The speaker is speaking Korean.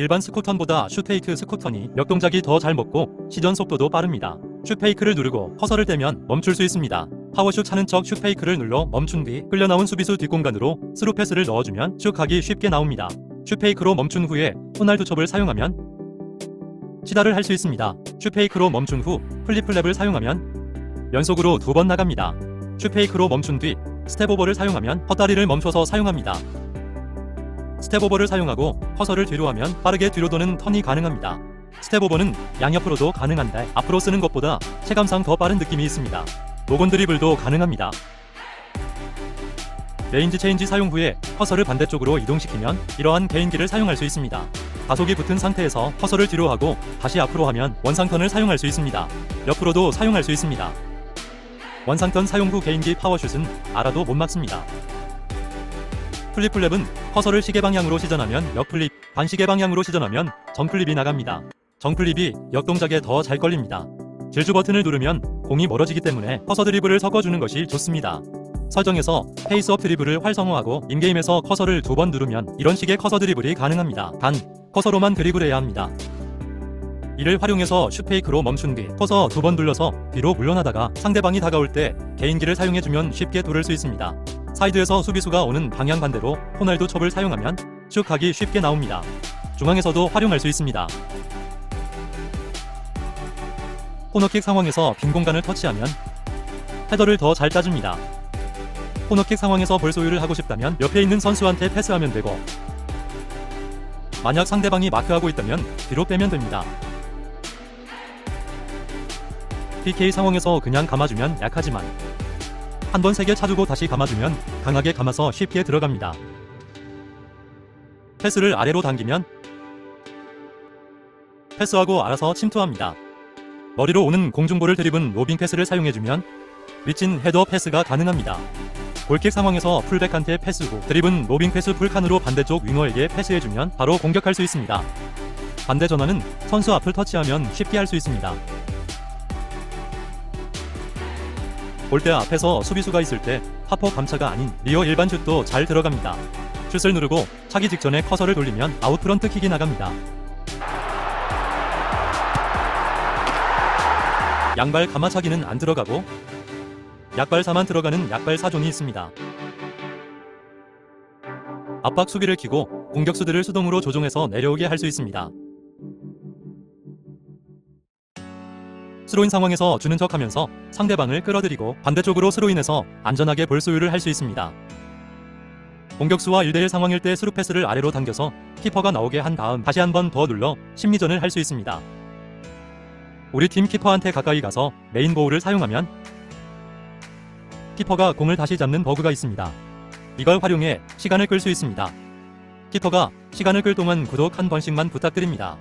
일반 스쿠턴보다 슈페이크 스쿠턴이 역동작이 더 잘 먹고 시전 속도도 빠릅니다. 슈페이크를 누르고 커서를 떼면 멈출 수 있습니다. 파워슛 차는 척 슈페이크를 눌러 멈춘 뒤 끌려 나온 수비수 뒷공간으로 스루 패스를 넣어주면 슛하기 쉽게 나옵니다. 슈페이크로 멈춘 후에 호날두 첩을 사용하면 치다를 할 수 있습니다. 슈페이크로 멈춘 후 플립플랩을 사용하면 연속으로 두 번 나갑니다. 슈페이크로 멈춘 뒤 스텝오버를 사용하면 헛다리를 멈춰서 사용합니다. 스텝오버를 사용하고 커서를 뒤로 하면 빠르게 뒤로 도는 턴이 가능합니다. 스텝오버는 양옆으로도 가능한데 앞으로 쓰는 것보다 체감상 더 빠른 느낌이 있습니다. 로건 드리블도 가능합니다. 레인지 체인지 사용 후에 커서를 반대쪽으로 이동시키면 이러한 개인기를 사용할 수 있습니다. 가속이 붙은 상태에서 커서를 뒤로 하고 다시 앞으로 하면 원상턴을 사용할 수 있습니다. 옆으로도 사용할 수 있습니다. 원상턴 사용 후 개인기 파워슛은 알아도 못 맞습니다. 플립플랩은 커서를 시계 방향으로 시전하면 역플립, 반시계 방향으로 시전하면 정플립이 나갑니다. 정플립이 역동작에 더 잘 걸립니다. 질주 버튼을 누르면 공이 멀어지기 때문에 커서 드리블을 섞어주는 것이 좋습니다. 설정에서 페이스업 드리블을 활성화하고 인게임에서 커서를 두 번 누르면 이런 식의 커서 드리블이 가능합니다. 단, 커서로만 드리블해야 합니다. 이를 활용해서 슈페이크로 멈춘 뒤 커서 두 번 눌러서 뒤로 물러나다가 상대방이 다가올 때 개인기를 사용해주면 쉽게 돌을 수 있습니다. 사이드에서 수비수가 오는 방향 반대로 호날두 첩을 사용하면 슛하기 쉽게 나옵니다. 중앙에서도 활용할 수 있습니다. 코너킥 상황에서 빈 공간을 터치하면 헤더를 더 잘 따줍니다. 코너킥 상황에서 볼 소유를 하고 싶다면 옆에 있는 선수한테 패스하면 되고 만약 상대방이 마크하고 있다면 뒤로 빼면 됩니다. PK 상황에서 그냥 감아주면 약하지만 한번 세게 차주고 다시 감아주면 강하게 감아서 쉽게 들어갑니다. 패스를 아래로 당기면 패스하고 알아서 침투합니다. 머리로 오는 공중볼을 드리븐 로빙 패스를 사용해주면 미친 헤더 패스가 가능합니다. 골킥 상황에서 풀백한테 패스 후 드리븐 로빙 패스 풀칸으로 반대쪽 윙어에게 패스해주면 바로 공격할 수 있습니다. 반대 전환은 선수 앞을 터치하면 쉽게 할 수 있습니다. 골대 앞에서 수비수가 있을 때 하퍼 감차가 아닌 리어 일반 슛도 잘 들어갑니다. 슛을 누르고 차기 직전에 커서를 돌리면 아웃 프런트 킥이 나갑니다. 양발 가마차기는 안 들어가고 약발사만 들어가는 약발사존이 있습니다. 압박 수비를 키고 공격수들을 수동으로 조종해서 내려오게 할 수 있습니다. 스로인 상황에서 주는 척 하면서 상대방을 끌어들이고 반대쪽으로 스로인해서 안전하게 볼 소유를 할 수 있습니다. 공격수와 1대1 상황일 때 스루 패스를 아래로 당겨서 키퍼가 나오게 한 다음 다시 한 번 더 눌러 심리전을 할 수 있습니다. 우리 팀 키퍼한테 가까이 가서 메인 보우를 사용하면 키퍼가 공을 다시 잡는 버그가 있습니다. 이걸 활용해 시간을 끌 수 있습니다. 키퍼가 시간을 끌 동안 구독 한 번씩만 부탁드립니다.